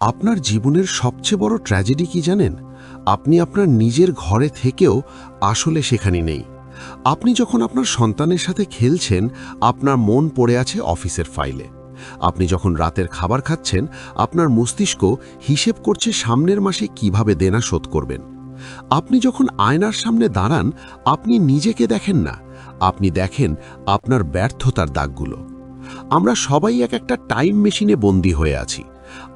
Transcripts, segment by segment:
আপনার জীবনের সবচেয়ে বড় ট্র্যাজেডি কি জানেন? আপনি আপনার নিজের ঘরে থেকেও আসলে সেখানে নেই। আপনি যখন আপনার সন্তানের সাথে খেলছেন, আপনার মন পড়ে আছে অফিসের ফাইলে। আপনি যখন রাতের খাবার খাচ্ছেন, আপনার মস্তিষ্ক হিসেব করছে সামনের মাসে কীভাবে দেনা শোধ করবেন। আপনি যখন আয়নার সামনে দাঁড়ান, আপনি নিজেকে দেখেন না। আপনি দেখেন আপনার ব্যর্থতার দাগগুলো। আমরা সবাই এক একটা টাইম মেশিনে বন্দী হয়ে আছি।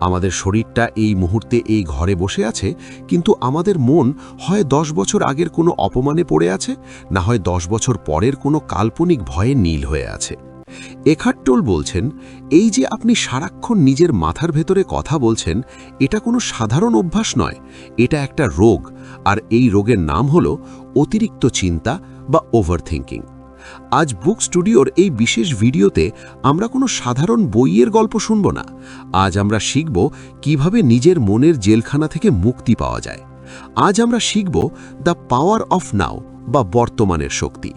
আমাদের শরীরটা এই মুহূর্তে এই ঘরে বসে আছে, কিন্তু আমাদের মন হয় দশ বছর আগের কোনো অপমানে পড়ে আছে, না হয় দশ বছর পরের কোনো কাল্পনিক ভয়ে নীল হয়ে আছে। এখাট্টোল বলছেন, এই যে আপনি সারাক্ষণ নিজের মাথার ভেতরে কথা বলছেন, এটা কোনো সাধারণ অভ্যাস নয়, এটা একটা রোগ, আর এই রোগের নাম হল অতিরিক্ত চিন্তা বা ওভারথিঙ্কিং আজ বুক স্টুডিওর এই বিশেষ ভিডিওতে আমরা কোনো সাধারণ বইয়ের গল্প শুনব না। আজ আমরা শিখব কীভাবে নিজের মনের জেলখানা থেকে মুক্তি পাওয়া যায়। আজ আমরা শিখব দ্য পাওয়ার অফ নাও বা বর্তমানের শক্তি।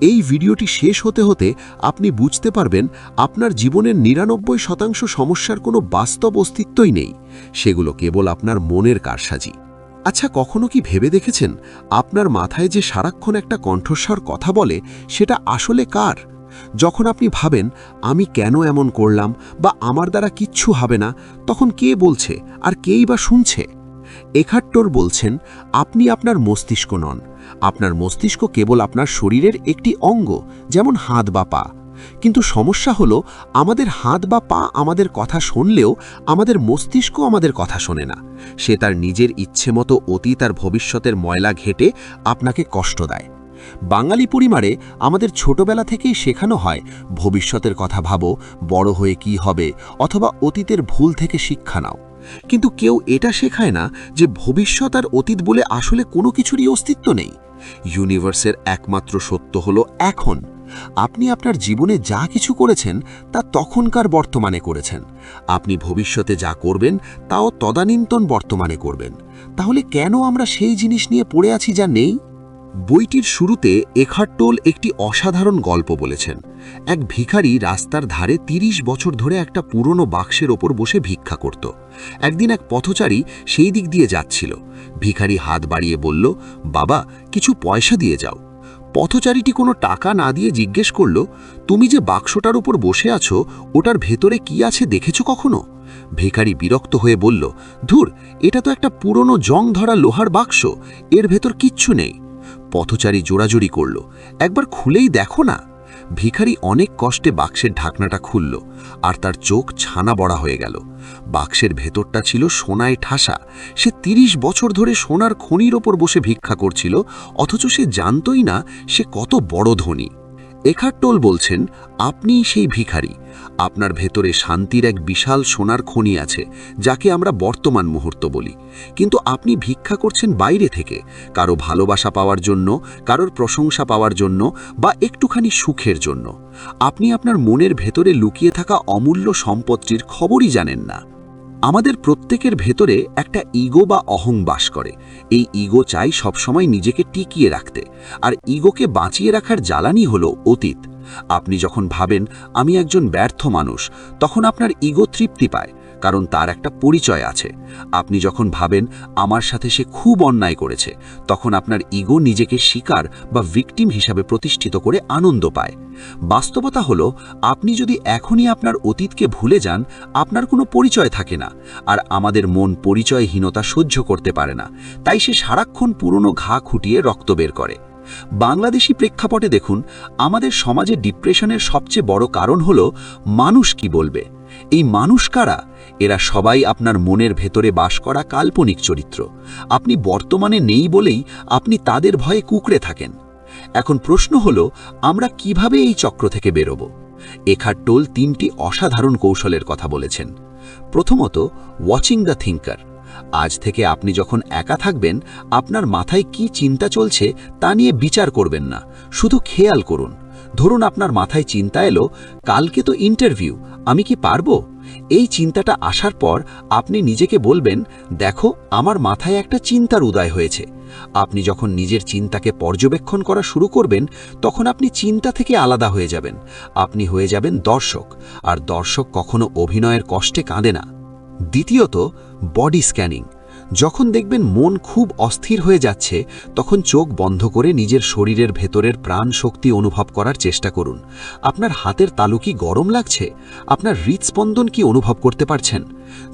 এই ভিডিওটি শেষ হতে হতে আপনি বুঝতে পারবেন আপনার জীবনের নিরানব্বই শতাংশ সমস্যার কোনো বাস্তব অস্তিত্বই নেই। সেগুলো কেবল আপনার মনের কারসাজি। আচ্ছা কখনো কি ভেবে দেখেছেন আপনার মাথায় যে সারাক্ষণ একটা কণ্ঠস্বর কথা বলে সেটা আসলে কার? যখন আপনি ভাবেন, আমি কেন এমন করলাম? বা, আমার দ্বারা কিচ্ছু হবে না, তখন কে বলছে আর কেই বা শুনছে? এখাট্টোর বলছেন, আপনি আপনার মস্তিষ্ক নন। আপনার মস্তিষ্ক কেবল আপনার শরীরের একটি অঙ্গ, যেমন হাত বা পা। কিন্তু সমস্যা হলো, আমাদের হাত বা পা আমাদের কথা শুনলেও আমাদের মস্তিষ্ক আমাদের কথা শোনে না। সে তার নিজের ইচ্ছে মতো অতীত আর ভবিষ্যতের ময়লা ঘেটে আপনাকে কষ্ট দেয়। বাঙালি পরিমারে আমাদের ছোটবেলা থেকেই শেখানো হয়, ভবিষ্যতের কথা ভাবো, বড় হয়ে কি হবে, অথবা অতীতের ভুল থেকে শিক্ষা নাও। কিন্তু কেউ এটা শেখায় না যে ভবিষ্যৎ আর অতীত বলে আসলে কোনো কিছুরই অস্তিত্ব নেই। ইউনিভার্সের একমাত্র সত্য হলো এখন। আপনি আপনার জীবনে যা কিছু করেছেন, তা তখনকার বর্তমানে করেছেন। আপনি ভবিষ্যতে যা করবেন, তাও তদানীন্তন বর্তমানে করবেন। তাহলে কেন আমরা সেই জিনিস নিয়ে পড়ে আছি যা নেই? বইটির শুরুতে এখাট্টোল একটি অসাধারণ গল্প বলেছেন। এক ভিখারি রাস্তার ধারে ৩০ বছর ধরে একটা পুরনো বাক্সের ওপর বসে ভিক্ষা করত। একদিন এক পথচারী সেই দিক দিয়ে যাচ্ছিল। ভিখারি হাত বাড়িয়ে বলল, বাবা, কিছু পয়সা দিয়ে যাও। পথচারীটি কোনো টাকা না দিয়ে জিজ্ঞেস করল, তুমি যে বাক্সটার উপর বসে আছো, ওটার ভেতরে কি আছে দেখেছ কখনো? ভেকারি বিরক্ত হয়ে বলল, ধুর, এটা তো একটা পুরনো জং ধরা লোহার বাক্স, এর ভেতর কিচ্ছু নেই। পথচারী জোড়াজোড়ি করল, একবার খুলেই দেখো না। ভিখারি অনেক কষ্টে বাক্সের ঢাকনাটা খুলল, আর তার চোখ ছানা বড়া হয়ে গেল। বাক্সের ভেতরটা ছিল সোনায় ঠাসা। সে ৩০ বছর ধরে সোনার খনির ওপর বসে ভিক্ষা করছিল, অথচ সে জানতই না সে কত বড় ধনী। এখাট্টোল বলছেন, আপনি সেই ভিখারি। আপনার ভেতরে শান্তির এক বিশাল সোনার খনি আছে, যাকে আমরা বর্তমান মুহূর্ত বলি। কিন্তু আপনি ভিক্ষা করছেন বাইরে থেকে। কারও ভালোবাসা পাওয়ার জন্য, কারোর প্রশংসা পাওয়ার জন্য, বা একটুখানি সুখের জন্য। আপনি আপনার মনের ভেতরে লুকিয়ে থাকা অমূল্য সম্পত্তির খবরই জানেন না। আমাদের প্রত্যেকের ভেতরে একটা ইগো বা অহং বাস করে। এই ইগো চাই সবসময় নিজেকে টিকিয়ে রাখতে। আর ইগোকে বাঁচিয়ে রাখার জ্বালানি হলো অতীত। আপনি যখন ভাবেন, আমি একজন ব্যর্থ মানুষ তখন আপনার ইগো তৃপ্তি পায়। কারণ তার একটা পরিচয় আছে। আপনি যখন ভাবেন, আমার সাথে সে খুব অন্যায় করেছে, তখন আপনার ইগো নিজেকে শিকার বা ভিকটিম হিসাবে প্রতিষ্ঠিত করে আনন্দ পায়। বাস্তবতা হলো, আপনি যদি এখনই আপনার অতীতকে ভুলে যান, আপনার কোনো পরিচয় থাকে না। আর আমাদের মন পরিচয়হীনতা সহ্য করতে পারে না। তাই সে সারাক্ষণ পুরনো ঘা খুঁটিয়ে রক্ত বের করে। বাংলাদেশি প্রেক্ষাপটে দেখুন, আমাদের সমাজে ডিপ্রেশনের সবচেয়ে বড় কারণ হলো, মানুষ কি বলবে? এই মানুষ কারা? এরা সবাই আপনার মনের ভেতরে বাস করা কাল্পনিক চরিত্র। আপনি বর্তমানে নেই বলেই আপনি তাদের ভয়ে কুকড়ে থাকেন। এখন প্রশ্ন হলো, আমরা কীভাবে এই চক্র থেকে বেরোব? এখার টোল তিনটি অসাধারণ কৌশলের কথা বলেছেন। প্রথমত ওয়াচিং দ্য থিঙ্কার আজ থেকে আপনি যখন একা থাকবেন, আপনার মাথায় কি চিন্তা চলছে তা নিয়ে বিচার করবেন না। শুধু খেয়াল করুন। ধরুন আপনার মাথায় চিন্তা এলো, কালকে তো ইন্টারভিউ আমি কি পারব? এই চিন্তাটা আসার পর আপনি নিজেকে বলবেন, দেখো, আমার মাথায় একটা চিন্তার উদয় হয়েছে। আপনি যখন নিজের চিন্তাকে পর্যবেক্ষণ করা শুরু করবেন, তখন আপনি চিন্তা থেকে আলাদা হয়ে যাবেন। আপনি হয়ে যাবেন দর্শক, আর দর্শক কখনো অভিনয়ের কষ্টে কাঁদে না। দ্বিতীয়ত বডি স্ক্যানিং যখন দেখবেন মন খুব অস্থির হয়ে যাচ্ছে, তখন চোখ বন্ধ করে নিজের শরীরের ভেতরের প্রাণ শক্তি অনুভব করার চেষ্টা করুন। আপনার হাতের তালু কি গরম লাগছে? আপনার হৃদস্পন্দন কি অনুভব করতে পারছেন?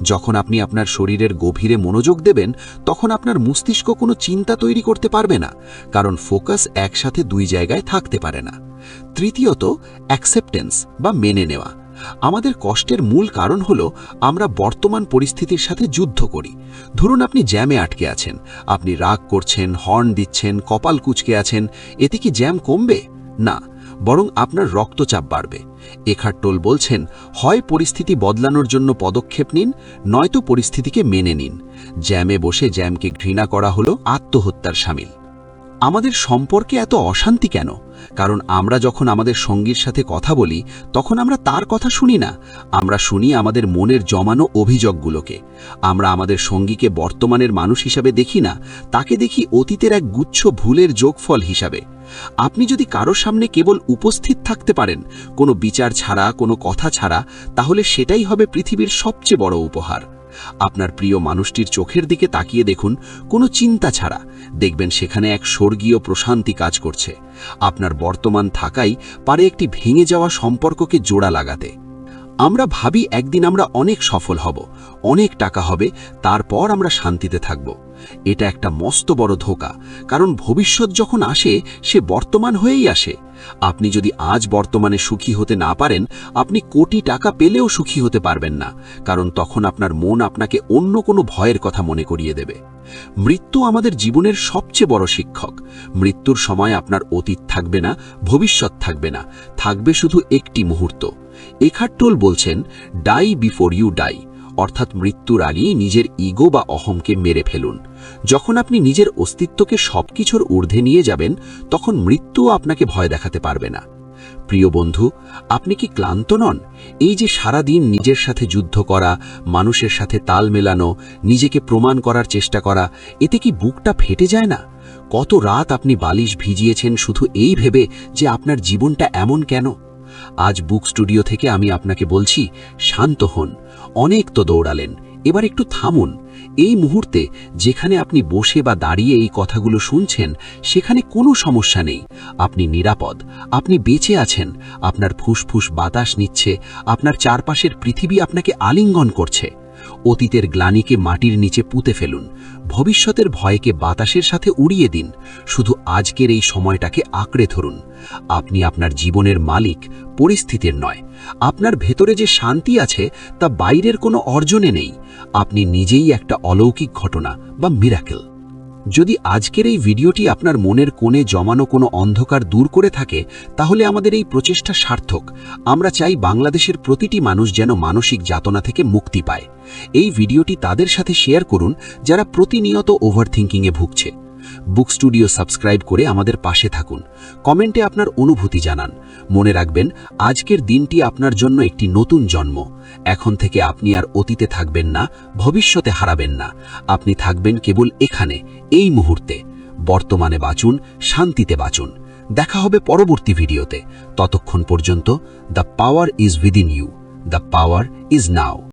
যখন আপনি আপনার শরীরের গভীরে মনোযোগ দেবেন, তখন আপনার মস্তিষ্ক কোনো চিন্তা তৈরি করতে পারবে না, কারণ ফোকাস একসাথে দুই জায়গায় থাকতে পারে না। তৃতীয়ত, অ্যাকসেপ্টেন্স বা মেনে নেওয়া। আমাদের কষ্টের মূল কারণ হল আমরা বর্তমান পরিস্থিতির সাথে যুদ্ধ করি। ধরুন আপনি জ্যামে আটকে আছেন, আপনি রাগ করছেন, হর্ন দিচ্ছেন, কপাল কুচকে আছেন, এতে কি জ্যাম কমবে? না, বরং আপনার রক্তচাপ বাড়বে। এখাট্টোল বলছেন, হয় পরিস্থিতি বদলানোর জন্য পদক্ষেপ নিন, নয়তো পরিস্থিতিকে মেনে নিন। জ্যামে বসে জ্যামকে ঘৃণা করা হলো আত্মহত্যার সামিল। আমাদের সম্পর্কে এত অশান্তি কেন? কারণ আমরা যখন আমাদের সঙ্গীর সাথে কথা বলি, তখন আমরা তার কথা শুনি না। আমরা শুনি আমাদের মনের জমানো অভিযোগগুলোকে। আমরা আমাদের সঙ্গীকে বর্তমানের মানুষ হিসাবে দেখি না, তাকে দেখি অতীতের এক গুচ্ছ ভুলের যোগফল হিসাবে। আপনি যদি কারও সামনে কেবল উপস্থিত থাকতে পারেন, কোনো বিচার ছাড়া, কোনো কথা ছাড়া, তাহলে সেটাই হবে পৃথিবীর সবচেয়ে বড় উপহার। আপনার প্রিয় মানুষটির চোখের দিকে তাকিয়ে দেখুন, কোনো চিন্তা ছাড়া। দেখবেন সেখানে এক স্বর্গীয় প্রশান্তি কাজ করছে। আপনার বর্তমান থাকাই পারে একটি ভেঙে যাওয়া সম্পর্ককে জোড়া লাগাতে। আমরা ভাবি একদিন আমরা অনেক সফল হব, অনেক টাকা হবে, তারপর আমরা শান্তিতে থাকব। এটা একটা মস্ত বড় ধোকা, কারণ ভবিষ্যৎ যখন আসে, সে বর্তমান হয়েই আসে। আপনি যদি আজ বর্তমানে সুখী হতে না পারেন, আপনি কোটি টাকা পেলেও সুখী হতে পারবেন না, কারণ তখন আপনার মন আপনাকে অন্য কোনো ভয়ের কথা মনে করিয়ে দেবে। মৃত্যু আমাদের জীবনের সবচেয়ে বড় শিক্ষক। মৃত্যুর সময় আপনার অতীত থাকবে না, ভবিষ্যৎ থাকবে না, থাকবে শুধু একটি মুহূর্ত। এখাট্টোল বলছেন ডাই বিফোর ইউ ডাই অর্থাৎ মৃত্যুর আগেই নিজের ইগো বা অহমকে মেরে ফেলুন। যখন আপনি নিজের অস্তিত্বকে সবকিছুর ঊর্ধ্বে নিয়ে যাবেন, তখন মৃত্যুও আপনাকে ভয় দেখাতে পারবে না। প্রিয় বন্ধু, আপনি কি ক্লান্ত নন? এই যে সারা দিন নিজের সাথে যুদ্ধ করা, মানুষের সাথে তাল মেলানো, নিজেকে প্রমাণ করার চেষ্টা করা, এতে কি বুকটা ফেটে যায় না? কত রাত আপনি বালিশ ভিজিয়েছেন শুধু এই ভেবে যে আপনার জীবনটা এমন কেন? আজ বুক স্টুডিও থেকে আমি আপনাকে বলছি, শান্ত হন। অনেক তো দৌড়ালেন। এবার একটু থামুন। এই মুহূর্তে যেখানে আপনি বসে বা দাঁড়িয়ে এই কথাগুলো শুনছেন, সেখানে কোনো সমস্যা নেই। আপনি নিরাপদ। আপনি বেঁচে আছেন। আপনার ফুসফুস বাতাস নিচ্ছে। আপনার চারপাশের পৃথিবী আপনাকে আলিঙ্গন করছে। অতীতের গ্লানিকে মাটির নিচে পুঁতে ফেলুন। ভবিষ্যতের ভয়কে বাতাসের সাথে উড়িয়ে দিন। শুধু আজকের এই সময়টাকে আঁকড়ে ধরুন। আপনি আপনার জীবনের মালিক, পরিস্থিতির নয়। আপনার ভেতরে যে শান্তি আছে, তা বাইরের কোনো অর্জনে নেই। আপনি নিজেই একটা অলৌকিক ঘটনা বা মিরাকেল যদি আজকের এই ভিডিওটি আপনার মনের কোণে জমানো কোনো অন্ধকার দূর করে থাকে, তাহলে আমাদের এই প্রচেষ্টা সার্থক। আমরা চাই বাংলাদেশের প্রতিটি মানুষ যেন মানসিক যাতনা থেকে মুক্তি পায়। এই ভিডিওটি তাদের সাথে শেয়ার করুন, যারা প্রতিনিয়ত ওভারথিঙ্কিংয়ে ভুগছে। বুক স্টুডিও সাবস্ক্রাইব করে আমাদের পাশে থাকুন। কমেন্টে আপনার অনুভূতি জানান। মনে রাখবেন, আজকের দিনটি আপনার জন্য একটি নতুন জন্ম। এখন থেকে আপনি আর অতীতে থাকবেন না, ভবিষ্যতে হারাবেন না। আপনি থাকবেন কেবল এখানে, এই মুহূর্তে। বর্তমানে বাঁচুন, শান্তিতে বাঁচুন। দেখা হবে পরবর্তী ভিডিওতে। ততক্ষণ পর্যন্ত the power is within you the power is now